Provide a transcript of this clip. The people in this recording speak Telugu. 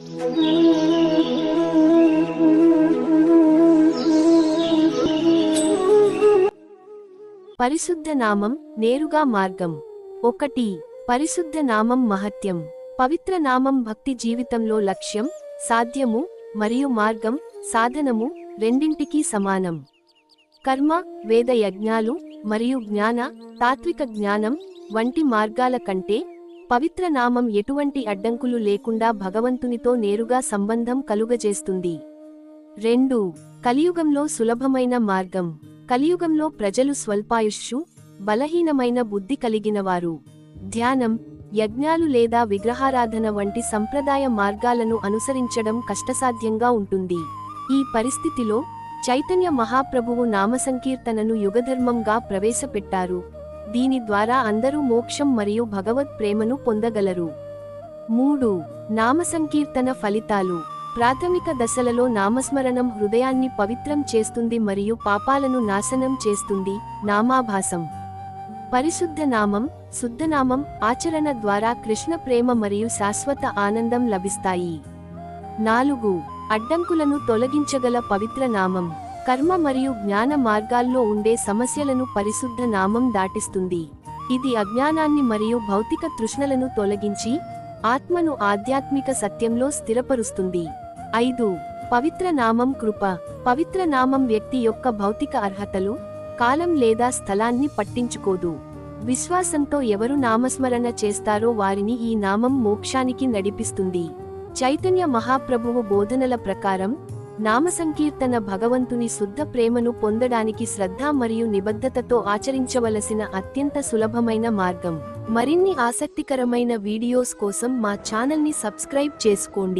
పరిశుద్ధ నామం నేరుగా మార్గం. ఒకటి పరిశుద్ధ నామం మహత్యం. పవిత్ర నామం భక్తి జీవితంలో లక్ష్యం సాధ్యము మరియు మార్గం సాధనము రెండింటికీ సమానం. కర్మ వేద యజ్ఞాలు మరియు జ్ఞాన తాత్విక జ్ఞానం వంటి మార్గాల కంటే పవిత్ర నామం ఎటువంటి అడ్డంకులు లేకుండా భగవంతునితో నేరుగా సంబంధం కలుగజేస్తుంది. రెండు కలియుగంలో సులభమైన మార్గం. కలియుగంలో ప్రజలు స్వల్పాయుష్షు బలహీనమైన బుద్ధి కలిగినవారు. ధ్యానం యజ్ఞాలు లేదా విగ్రహారాధన వంటి సంప్రదాయ మార్గాలను అనుసరించడం కష్టసాధ్యంగా ఉంటుంది. ఈ పరిస్థితిలో చైతన్య మహాప్రభువు నామసంకీర్తనను యుగధర్మంగా ప్రవేశపెట్టారు. దీని ద్వారా అందరూ మోక్షం మరియు భగవత్ ప్రేమను పొందగలరు. మూడు నామసంకీర్తన ఫలితాలు. ప్రాథమిక దశలలో నామస్మరణం హృదయాన్ని పవిత్రం చేస్తుంది మరియు పాపాలను నాశనం చేస్తుంది నామాభాసం. పరిశుద్ధ నామం శుద్ధనామం ఆచరణ ద్వారా కృష్ణ ప్రేమ మరియు శాశ్వత ఆనందం లభిస్తాయి. నాలుగు అడ్డంకులను తొలగించగల పవిత్ర నామం. కర్మ మరియు జ్ఞాన మార్గాల్లో ఉండే సమస్యలను పరిశుద్ధ నామం దాటిస్తుంది. ఇది అజ్ఞానాన్ని మరియు భౌతిక తృష్ణలను తొలగించి ఆత్మను ఆధ్యాత్మిక సత్యంలో స్థిరపరుస్తుంది. ఐదు. పవిత్ర నామం కృప. పవిత్ర నామం వ్యక్తి యొక్క భౌతిక అర్హతలు కాలం లేదా స్థలాన్ని పట్టించుకోదు. విశ్వాసంతో ఎవరు నామస్మరణ చేస్తారో వారిని ఈ నామం మోక్షానికి నడిపిస్తుంది. చైతన్య మహాప్రభువు బోధనల ప్రకారం నామసంకీర్తన భగవంతుని శుద్ధ ప్రేమను పొందడానికి శ్రద్ధ మరియు నిబద్ధతతో ఆచరించవలసిన అత్యంత సులభమైన మార్గం. మరిన్ని ఆసక్తికరమైన వీడియోస్ కోసం మా ఛానల్ని సబ్స్క్రైబ్ చేసుకోండి.